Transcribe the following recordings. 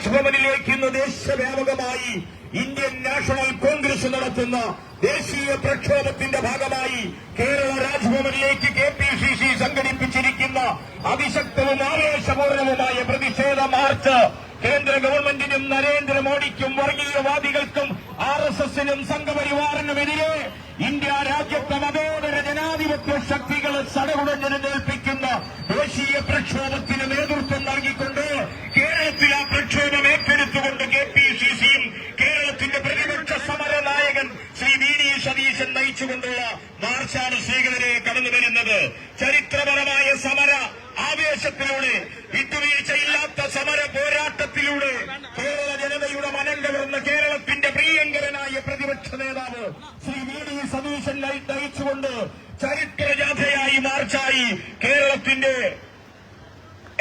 രാജ്ഭവനിലേക്ക് ഇന്ന് ദേശവ്യാപകമായി Indian national Congress നടത്തുന്ന ദേശീയ പ്രക്ഷോഭത്തിന്റെ ഭാഗമായി കേരള രാജ്ഭവനിലേക്ക് കെ പി സി സി സംഘടിപ്പിച്ചിരിക്കുന്ന അതിശക്തവും ആവേശപൂർണവുമായ പ്രതിഷേധ മാർച്ച് കേന്ദ്ര ഗവൺമെന്റിനും നരേന്ദ്രമോദിക്കും വർഗീയവാദികൾക്കും ആർ എസ് എസിനും സംഘപരിവാറിനുമെതിരെ ഇന്ത്യ രാജ്യത്തെ മതോദര ജനാധിപത്യ ശക്തികളെ സടകുടഞ്ഞനേൽപ്പിക്കുന്ന ദേശീയ പ്രക്ഷോഭത്തിന് നേതൃത്വം നൽകിക്കൊണ്ട് കേരളത്തിൽ ആ പ്രക്ഷോഭം ഏറ്റെടുത്തുകൊണ്ട് കെ പി സി സിയും കേരളത്തിന്റെ പ്രതിപക്ഷ സമര നായകൻ ശ്രീ വി ഡി സതീശൻ നയിച്ചുകൊണ്ടുള്ള മാർച്ചാണ് ശ്രീകരനെ കടന്നു വരുന്നത് ചരിത്രപരമായ സമര ആവേശത്തിലൂടെ വിട്ടുവീഴ്ചയില്ലാത്ത സമര പോരാട്ടത്തിലൂടെ കേരള ജനതയുടെ മനം കവർന്ന കേരളത്തിന്റെ പ്രിയങ്കരനായ പ്രതിപക്ഷ നേതാവ് ശ്രീ വി ഡി സതീശൻ ലൈറ്റ് നയിച്ചുകൊണ്ട് ചരിത്രജാഥയായി മാർച്ചായി കേരളത്തിന്റെ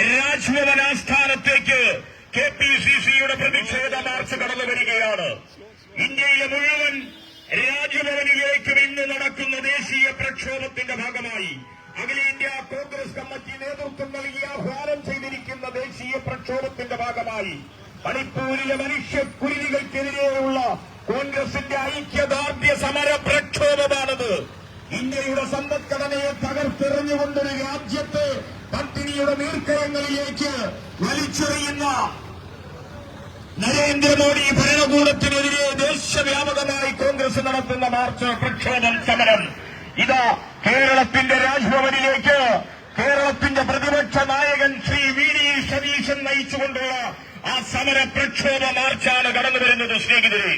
രാജ്ഭവൻ ആസ്ഥാനത്തേക്ക് കെ പി സി സിയുടെ പ്രതിഷേധ മാർച്ച് കടന്നു വരികയാണ്. ഇന്ത്യയിലെ മുഴുവൻ രാജ്ഭവനിലേക്കും ഇന്ന് നടക്കുന്ന ദേശീയ പ്രക്ഷോഭത്തിന്റെ ഭാഗമായി അഖിലേന്ത്യാ കോൺഗ്രസ് കമ്മിറ്റി നേതൃത്വം നൽകി ആഹ്വാനം ചെയ്തിരിക്കുന്ന ദേശീയ പ്രക്ഷോഭത്തിന്റെ ഭാഗമായി മണിപ്പൂരിലെ മനുഷ്യക്കുരുതികൾക്കെതിരെയുള്ള കോൺഗ്രസിന്റെ ഐക്യദാർഢ്യ സമര പ്രക്ഷോഭമാണത്. ഇന്ത്യയുടെ സമ്പദ്ഘടനയെ തകർത്തെറിഞ്ഞുകൊണ്ടൊരു രാജ്യത്തെ പട്ടിണിയുടെ നീർക്കരങ്ങളിലേക്ക് വലിച്ചെറിയുന്ന നരേന്ദ്രമോദി ഭരണകൂടത്തിനെതിരെ ദേശവ്യാപകമായി കോൺഗ്രസ് നടത്തുന്ന മാർച്ച് പ്രക്ഷോഭം സമരം. ഇതാ കേരളത്തിന്റെ രാജ്ഭവനിലേക്ക് കേരളത്തിന്റെ പ്രതിപക്ഷ നായകൻ ശ്രീ വി ഡി സതീശൻ നയിച്ചുകൊണ്ടുള്ള ആ സമര പ്രക്ഷോഭ മാർച്ചാണ് കടന്നു വരുന്നത് സ്നേഹിതരെ.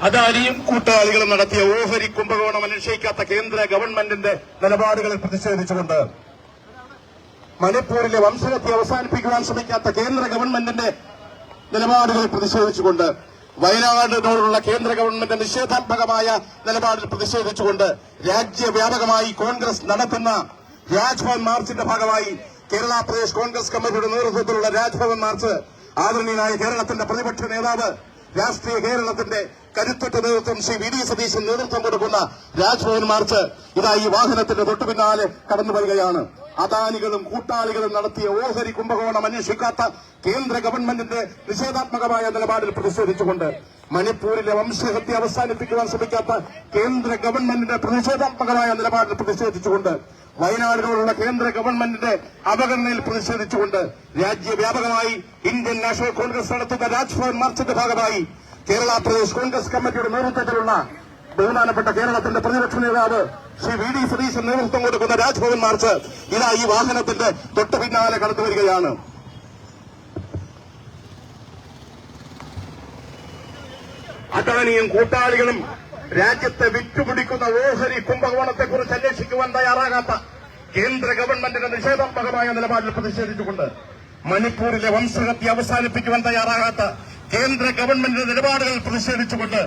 അദാനിയും കൂട്ടാളികളും നടത്തിയ ഓഹരി കുംഭകോണം അന്വേഷിക്കാത്ത കേന്ദ്ര ഗവൺമെന്റിന്റെ നിലപാടുകളിൽ പ്രതിഷേധിച്ചുകൊണ്ട് മണിപ്പൂരിലെ വംശഹത്യ അവസാനിപ്പിക്കുവാൻ ശ്രമിക്കാത്ത കേന്ദ്ര ഗവൺമെന്റിന്റെ നിലപാടുകളിൽ പ്രതിഷേധിച്ചുകൊണ്ട് വയനാടിനോടുള്ള കേന്ദ്ര ഗവൺമെന്റ് നിഷേധാത്മകമായ നിലപാടിൽ പ്രതിഷേധിച്ചുകൊണ്ട് രാജ്യവ്യാപകമായി കോൺഗ്രസ് നടത്തുന്ന രാജ്ഭവൻ മാർച്ചിന്റെ ഭാഗമായി കേരള പ്രദേശ് കോൺഗ്രസ് കമ്മിറ്റിയുടെ നേതൃത്വത്തിലുള്ള രാജ്ഭവൻ മാർച്ച് ആദരണീയനായ കേരളത്തിന്റെ പ്രതിപക്ഷ നേതാവ് രാഷ്ട്രീയ കേരളത്തിന്റെ കരുത്തുറ്റ നേതൃത്വം ശ്രീ വി ഡി സതീശൻ നേതൃത്വം കൊടുക്കുന്ന രാജ്ഭവൻ മാർച്ച് ഇതാ ഈ വാഹനത്തിന്റെ തൊട്ടു പിന്നാലെ കടന്നു വരികയാണ്. അദാനികളും കൂട്ടാളികളും നടത്തിയ ഓഹരി കുംഭകോണം അന്വേഷിക്കാത്ത കേന്ദ്ര ഗവൺമെന്റിന്റെ നിഷേധാത്മകമായ നിലപാടിൽ പ്രതിഷേധിച്ചുകൊണ്ട് മണിപ്പൂരിലെ വംശഹത്യ അവസാനിപ്പിക്കുവാൻ ശ്രമിക്കാത്ത കേന്ദ്ര ഗവൺമെന്റിന്റെ പ്രതിഷേധാത്മകമായ നിലപാടിൽ പ്രതിഷേധിച്ചുകൊണ്ട് വയനാടിനോടുള്ള കേന്ദ്ര ഗവൺമെന്റിന്റെ അവഗണനയിൽ പ്രതിഷേധിച്ചുകൊണ്ട് രാജ്യവ്യാപകമായി ഇന്ത്യൻ നാഷണൽ കോൺഗ്രസ് നടത്തുന്ന രാജ്ഭവൻ മാർച്ചിന്റെ ഭാഗമായി കേരള പ്രദേശ് കോൺഗ്രസ് കമ്മിറ്റിയുടെ നേതൃത്വത്തിലുള്ള ബഹുമാനപ്പെട്ട കേരളത്തിന്റെ പ്രതിപക്ഷ നേതാവ് ശ്രീ വി ഡി സതീശൻ നേതൃത്വം കൊടുക്കുന്ന രാജ്ഭവൻ മാർച്ച് ഇതാ ഈ വാഹനത്തിന്റെ തൊട്ടു പിന്നാലെ കടന്നു വരികയാണ് അദാനിയും കൂട്ടാളികളും രാജ്യത്തെ വിറ്റുപിടിക്കുന്ന ഓഹരി കുംഭകോണത്തെക്കുറിച്ച് അന്വേഷിക്കുവാൻ തയ്യാറാകാത്ത കേന്ദ്ര ഗവൺമെന്റിന്റെ നിഷേധാത്മകമായ നിലപാടിൽ പ്രതിഷേധിച്ചുകൊണ്ട് മണിപ്പൂരിലെ വംശഹത്യ അവസാനിപ്പിക്കുവാൻ തയ്യാറാകാത്ത കേന്ദ്ര ഗവൺമെന്റിന്റെ നിലപാടുകൾ പ്രതിഷേധിച്ചുകൊണ്ട്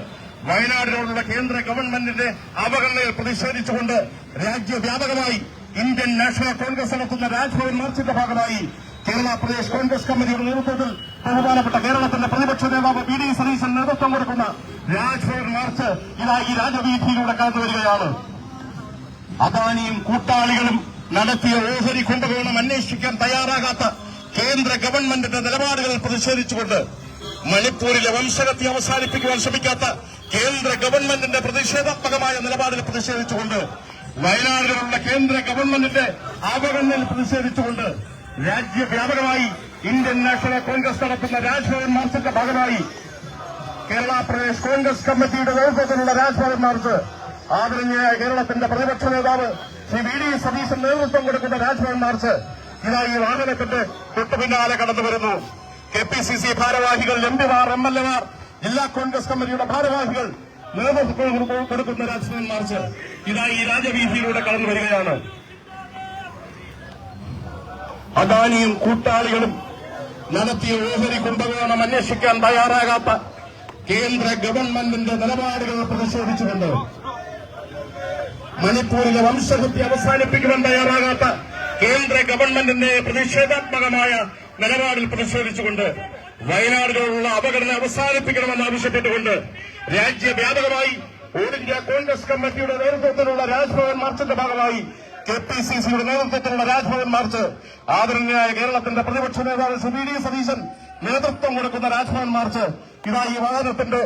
വയനാടിനോടുള്ള കേന്ദ്ര ഗവൺമെന്റിന്റെ അവഗണനയിൽ പ്രതിഷേധിച്ചുകൊണ്ട് രാജ്യവ്യാപകമായി ഇന്ത്യൻ നാഷണൽ കോൺഗ്രസ് നടത്തുന്ന രാജ്ഭവൻ മാർച്ചിന്റെ ഭാഗമായി കേരള പ്രദേശ് കോൺഗ്രസ് കമ്മിറ്റിയുടെ നേതൃത്വത്തിൽ ബഹുമാനപ്പെട്ട കേരളത്തിന്റെ പ്രതിപക്ഷ നേതാവ് ബി ഡി സതീശൻ നേതൃത്വം കൊടുക്കുന്ന രാജ്ഭവൻ മാർച്ച് ഇതാ ഈ രാജവീഥിയിലൂടെ കടന്നു വരികയാണ്. അദാനിയും കൂട്ടാളികളും നടത്തിയ ഓഹരി കുംഭകോണം അന്വേഷിക്കാൻ തയ്യാറാകാത്ത കേന്ദ്ര ഗവൺമെന്റിന്റെ നിലപാടുകളിൽ പ്രതിഷേധിച്ചുകൊണ്ട് മണിപ്പൂരിലെ വംശകത്തി അവസാനിപ്പിക്കുവാൻ ശ്രമിക്കാത്ത കേന്ദ്ര ഗവൺമെന്റിന്റെ പ്രതിഷേധാത്മകമായ നിലപാടിൽ പ്രതിഷേധിച്ചുകൊണ്ട് വയനാടിലുള്ള കേന്ദ്ര ഗവൺമെന്റിന്റെ അവഗണനയിൽ പ്രതിഷേധിച്ചുകൊണ്ട് രാജ്യവ്യാപകമായി ഇന്ത്യൻ നാഷണൽ കോൺഗ്രസ് നടത്തുന്ന രാജ്ഭവൻ മാർച്ചിന്റെ ഭാഗമായി കേരള പ്രദേശ് കോൺഗ്രസ് കമ്മിറ്റിയുടെ നേതൃത്വത്തിലുള്ള രാജ്ഭവൻ മാർച്ച് ആദരണീയ കേരളത്തിന്റെ പ്രതിപക്ഷ നേതാവ് ശ്രീ വി ഡി സതീശൻ നേതൃത്വം കൊടുക്കുന്ന രാജ്ഭവൻ മാർച്ച് ഇതാ ഈ വാഹനത്തിന്റെ തൊട്ടു പിന്നാലെ കടന്നു വരുന്നു. കെ പി സി സി ഭാരവാഹികൾ എം പിമാർ എം എൽ എമാർ ജില്ലാ കോൺഗ്രസ് കമ്മിറ്റിയുടെ ഭാരവാഹികൾ നേതൃത്വം കൊടുക്കുന്ന രാജ്ഭവൻ മാർച്ച് ഇതാ ഈ രാജവീതിയിലൂടെ കടന്നു വരികയാണ്. അദാനിയും കൂട്ടാളികളും നടത്തിയ ഓഹരി കുംഭകോണം അന്വേഷിക്കാൻ തയ്യാറാകാത്ത കേന്ദ്ര ഗവൺമെന്റിന്റെ നിലപാടുകൾ പ്രതിഷേധിച്ചുകൊണ്ട് മണിപ്പൂരിലെ വംശഹത്യ അവസാനിപ്പിക്കുവാൻ തയ്യാറാകാത്ത കേന്ദ്ര ഗവൺമെന്റിന്റെ പ്രതിഷേധാത്മകമായ നിലപാടിൽ പ്രതിഷേധിച്ചുകൊണ്ട് വയനാടിലുള്ള അപകടം അവസാനിപ്പിക്കണമെന്ന് ആവശ്യപ്പെട്ടുകൊണ്ട് രാജ്യവ്യാപകമായി ഓൾ ഇന്ത്യ കോൺഗ്രസ് കമ്മിറ്റിയുടെ നേതൃത്വത്തിലുള്ള രാജ്ഭവൻ മാർച്ചിന്റെ ഭാഗമായി കെ പി സി സിയുടെ നേതൃത്വത്തിലുള്ള രാജ്ഭവൻ മാർച്ച് ആദരണീയായ കേരളത്തിന്റെ പ്രതിപക്ഷ നേതാവ് ശ്രീ ഡി സതീശൻ നേതൃത്വം കൊടുക്കുന്ന രാജ്ഭവൻ മാർച്ച്. ഇതാ ഈ വാഹനത്തിന്റെ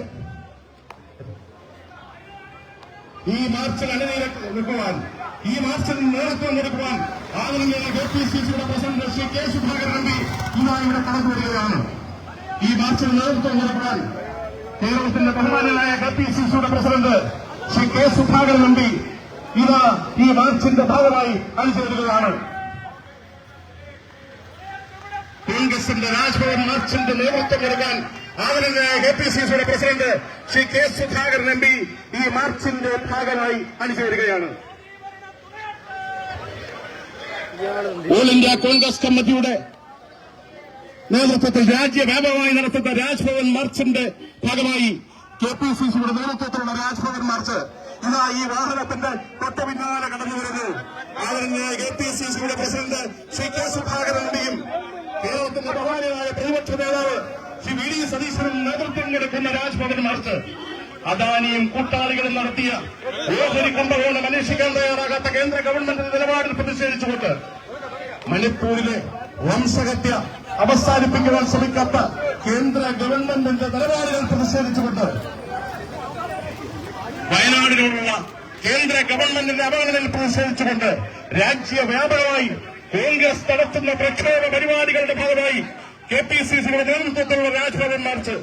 ഈ മാർച്ചിൽ അണിനിര നിൽക്കുവാൻ ഈ മാർച്ചിൽ നേതൃത്വം കൊടുക്കുവാൻ ആദരണീയ കെ പി സി സിയുടെ president Shri K Sudhakaran M P ഇതാ ഇവിടെ കടന്നു വരികയാണ്. ഈ മാർച്ചിൽ നേതൃത്വം കൊടുക്കുവാൻ കേരളത്തിന്റെ ബഹുമാനായ കെ പി സി സിയുടെ president Shri K Sudhakaran M ഇതാ ഈ മാർച്ചിന്റെ ഭാഗമായി അണിചേരുകയാണ്. കോൺഗ്രസിന്റെ രാജ്ഭവൻ മാർച്ചിന്റെ നേതൃത്വം നൽകാൻ ആദരണീയ കെ പി സി സിയുടെ president Shri K Sudhakaran M P ഈ മാർച്ചിന്റെ ഭാഗമായി അണിചേരുകയാണ്. ഓൾ ഇന്ത്യ കോൺഗ്രസ് കമ്മിറ്റിയുടെ നേതൃത്വത്തിൽ രാജ്യവ്യാപകമായി നടത്തുന്ന രാജ്ഭവൻ മാർച്ചിന്റെ ഭാഗമായി കെ പി സി സിയുടെ നേതൃത്വത്തിലുള്ള രാജ്ഭവൻ മാർച്ച് ഇതാ ഈ വാഹനത്തിന്റെ തൊട്ട പിന്നാലെ കടന്നു വരുന്നു. ആദരണീയ കെ പി സി സിയുടെ പ്രസിഡന്റ് ശ്രീ കെ സുധാകരൻ എംപിയും കേരളത്തിന്റെ ബഹുമാനായ പ്രതിപക്ഷ നേതാവ് ശ്രീ വി ഡി സതീശനും നേതൃത്വം കൊടുക്കുന്ന രാജ്ഭവൻ മാർച്ച് അദാനിയും കൂട്ടാളികളും നടത്തിയ ഓഹരി കുംഭകോണം അന്വേഷിക്കാൻ തയ്യാറാകാത്ത കേന്ദ്ര ഗവൺമെന്റിന്റെ നിലപാടിൽ പ്രതിഷേധിച്ചുകൊണ്ട് മണിപ്പൂരിലെ വംശഹത്യ അവസാനിപ്പിക്കുവാൻ ശ്രമിക്കാത്ത കേന്ദ്ര ഗവൺമെന്റിന്റെ നിലപാടുകൾ പ്രതിഷേധിച്ചുകൊണ്ട് വയനാടിനോടുള്ള കേന്ദ്ര ഗവൺമെന്റിന്റെ അവഗണനയിൽ പ്രതിഷേധിച്ചുകൊണ്ട് രാജ്യവ്യാപകമായി കോൺഗ്രസ് നടത്തുന്ന പ്രക്ഷോഭ പരിപാടികളുടെ ഭാഗമായി കെ പി സി സിയുടെ നേതൃത്വത്തിലുള്ള രാജ്ഭവൻ മാർച്ച്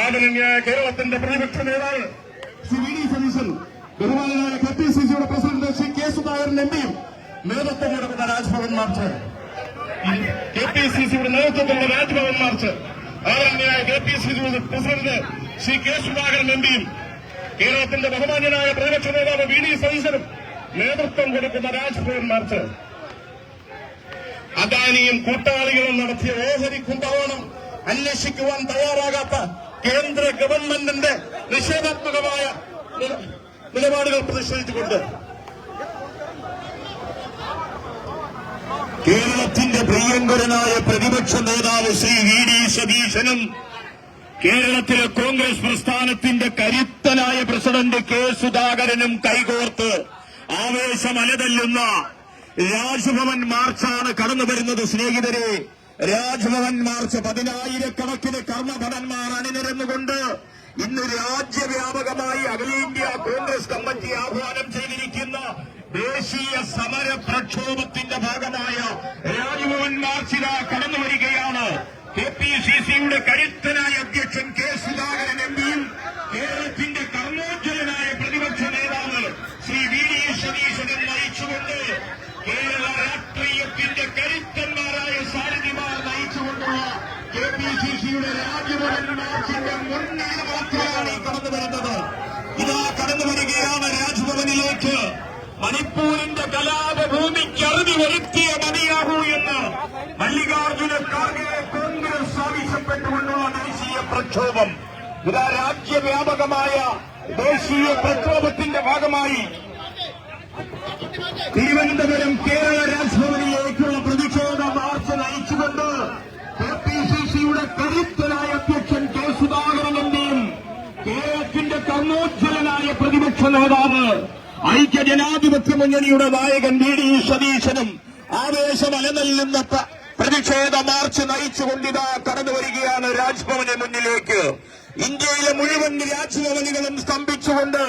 ആദരണീയായ കേരളത്തിന്റെ പ്രതിപക്ഷ നേതാവ് ശ്രീ വി ഡി സതീശൻ ബഹുമാനായ കെ പി സി സിയുടെ president Shri K Sudhakaran M പിയും നേതൃത്വം കൊടുക്കുന്ന Raj Bhavan march. K P C സിയുടെ നേതൃത്വത്തിലുള്ള രാജ്ഭവൻ മാർച്ച് ആദരണീയായ കെ പി സി സിയുടെ president Shri K Sudhakaran M പിയും കേരളത്തിന്റെ ബഹുമാന്യനായ പ്രതിപക്ഷ നേതാവ് വി ഡി സതീശനും നേതൃത്വം കൊടുക്കുന്ന രാജ്ഭവൻ മാർച്ച് അദാനിയും കൂട്ടാളികളും നടത്തിയ ഓഹരി കുംഭകോണം അന്വേഷിക്കുവാൻ തയ്യാറാകാത്ത കേന്ദ്ര ഗവൺമെന്റിന്റെ നിഷേധാത്മകമായ നിലപാടുകൾ പ്രതിഷേധിച്ചുകൊണ്ട് കേരളത്തിന്റെ പ്രിയങ്കരനായ പ്രതിപക്ഷ നേതാവ് ശ്രീ വി ഡി സതീശനും കേരളത്തിലെ കോൺഗ്രസ് പ്രസ്ഥാനത്തിന്റെ കരുത്തനായ പ്രസിഡന്റ് കെ സുധാകരനും കൈകോർത്ത് ആവേശമലതല്ലുന്ന രാജ്ഭവൻ മാർച്ചാണ് കടന്നു വരുന്നത് സ്നേഹിതരെ രാജ്ഭവൻ മാർച്ച് പതിനായിരക്കണക്കിന് കർമ്മഭടന്മാർ അണിനിരന്നുകൊണ്ട് ഇന്ന് രാജ്യവ്യാപകമായി അഖിലേന്ത്യാ കോൺഗ്രസ് കമ്മിറ്റി ആഹ്വാനം ചെയ്തിരിക്കുന്ന ദേശീയ സമര പ്രക്ഷോഭത്തിന്റെ ഭാഗമായ രാജ്ഭവൻ മാർച്ചില കടന്നു വരികയാണ്. കെ പി സി സിയുടെ കരുത്തനായ അധ്യക്ഷൻ കെ സുധാകരൻ എം പിയും കേരളത്തിന്റെ വരുത്തിയ മതിയാകൂ എന്ന് മല്ലികാർജുന ഖാർഗെ കോൺഗ്രസ് ആവശ്യപ്പെട്ടുകൊണ്ടുള്ള ദേശീയ പ്രക്ഷോഭം. ഇതാ രാജ്യവ്യാപകമായ ദേശീയ പ്രക്ഷോഭത്തിന്റെ ഭാഗമായി തിരുവനന്തപുരം കേരള രാജ്ഭവനിലേക്കുള്ള പ്രതിഷേധ മാർച്ച് നയിച്ചുകൊണ്ട് കെ പി സി സിയുടെ കരുത്തനായ അധ്യക്ഷൻ കെ സുധാകരൻ എന്നെയും കേരളത്തിന്റെ കർമ്മോജ്വലനായ പ്രതിപക്ഷ നേതാവ് ഐക്യ ജനാധിപത്യ മുന്നണിയുടെ നായകൻ വി ഡി സതീശനും ആവേശം അലനല്ലുന്ന പ്രതിഷേധ മാർച്ച് നയിച്ചുകൊണ്ടിതാ കടന്നു വരികയാണ് രാജ്ഭവന് മുന്നിലേക്ക്. ഇന്ത്യയിലെ മുഴുവൻ രാജ്ഭവനുകളും സ്തംഭിച്ചുകൊണ്ട്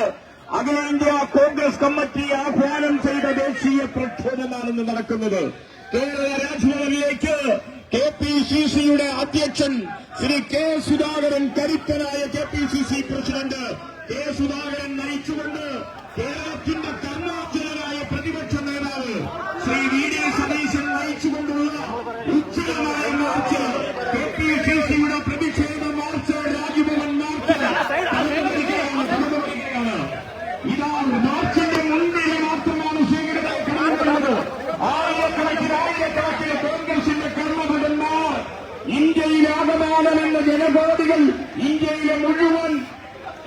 അഖിലേന്ത്യാ കോൺഗ്രസ് കമ്മിറ്റി ആഹ്വാനം ചെയ്ത ദേശീയ പ്രക്ഷോഭമാണ് ഇന്ന് നടക്കുന്നത്. കേരള രാജ്ഭവനിലേക്ക് കെ പി സി സിയുടെ അധ്യക്ഷൻ ശ്രീ കെ സുധാകരൻ കരുത്തനായ K P C C president K Sudhakaran നയിച്ചുകൊണ്ട് കേരളത്തിന്റെ കർമാചരനായ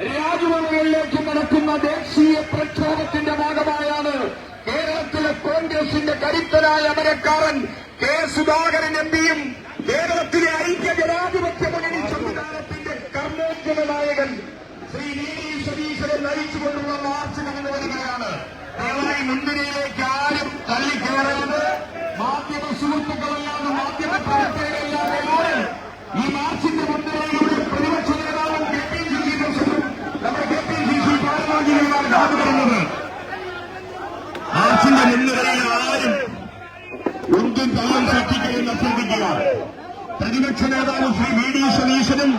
രാജ്ഭവനുകളിലേക്ക് നടക്കുന്ന ദേശീയ പ്രക്ഷോഭത്തിന്റെ ഭാഗമായാണ് കേരളത്തിലെ കോൺഗ്രസിന്റെ കരുത്തനായ അമരക്കാരൻ കെ സുധാകരൻ എം പിയും കേരളത്തിലെ ഐക്യ ജനാധിപത്യ മുന്നണി സംവിധാനത്തിന്റെ കർമ്മോജ്ജന നായകൻ ശ്രീ ഡി സതീശനെ നയിച്ചുകൊണ്ടുള്ള മാർച്ച് കടന്നു വരികയാണ് ദയവായി മുൻനിരയിലേക്ക് ആരും തള്ളിക്കയറരുത് മാധ്യമ സുഹൃത്തുക്കളല്ലാതെ മാധ്യമ പ്രവർത്തകരല്ലാതെ പ്രതിപക്ഷ നേതാവ് ശ്രീ വി ഡി സതീശനും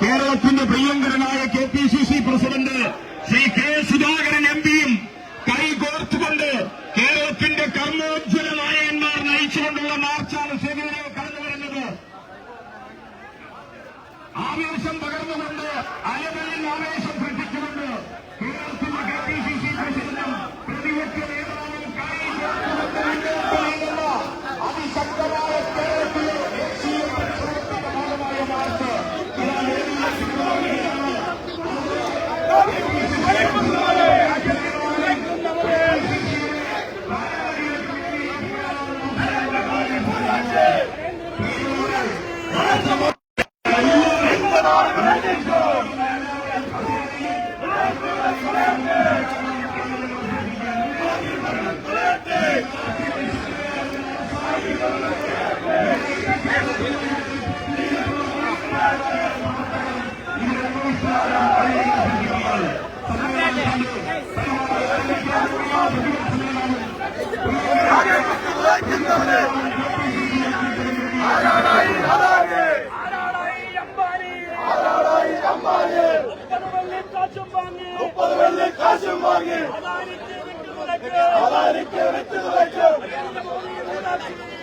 കേരളത്തിന്റെ പ്രിയങ്കരനായ K P C C president Shri K Sudhakaran M പിയും കൈകോർത്തുകൊണ്ട് കേരളത്തിന്റെ കർമ്മോജ്വല നായകന്മാർ നയിച്ചുകൊണ്ടുള്ള മാർച്ചാണ് സെമിനാർ കടന്നു വരുന്നത്. ആവേശം പകർന്നുകൊണ്ട് അലകളിൽ ആവേശം സൃഷ്ടിച്ചുകൊണ്ട് കേരളത്തിന്റെ കെ പി സി സി പ്രസിഡന്റും പ്രതിപക്ഷ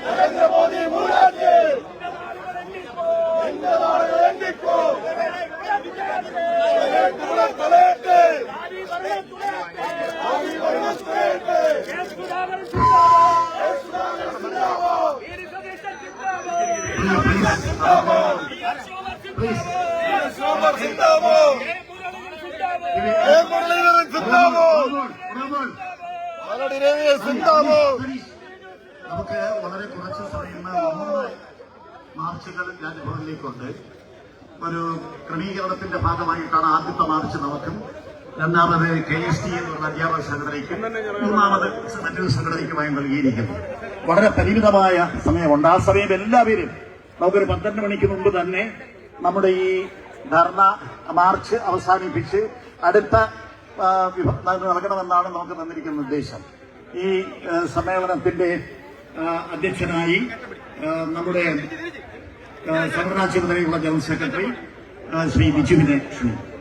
நரேந்திர மோடி மூடாது இந்த நாடு எண்ணிக்கும் தலையிட்டு சிந்தாமோ சிந்தாமோ சிந்தாமோ നമുക്ക് വളരെ കുറച്ച് സമയം മൂന്ന് മാർച്ചുകൾ രാജ്ഭവനിലേക്കുണ്ട് ഒരു ക്രമീകരണത്തിന്റെ ഭാഗമായിട്ടാണ് ആദ്യത്തെ മാർച്ച് നമുക്കും. രണ്ടാമത് കെ എസ് ടി എന്ന് പറഞ്ഞ അധ്യാപക സംഘടനയ്ക്കും മൂന്നാമത് മറ്റൊരു സംഘടനയ്ക്കുമായി നൽകിയിരിക്കുന്നു. വളരെ പരിമിതമായ സമയമുണ്ട്. ആ സമയം എല്ലാവരും നമുക്കൊരു പന്ത്രണ്ട് മണിക്ക് മുമ്പ് തന്നെ നമ്മുടെ ഈ ധർണ മാർച്ച് അവസാനിപ്പിച്ച് അടുത്ത നടക്കണമെന്നാണ് നമുക്ക് തന്നിരിക്കുന്ന നിർദ്ദേശം ഈ സമ്മേളനത്തിന്റെ അധ്യക്ഷനായി നമ്മുടെ സംഘടനാ ചുമതലയുള്ള ജനറൽ സെക്രട്ടറി ശ്രീ ബിജുവിനെ ക്ഷണിക്കും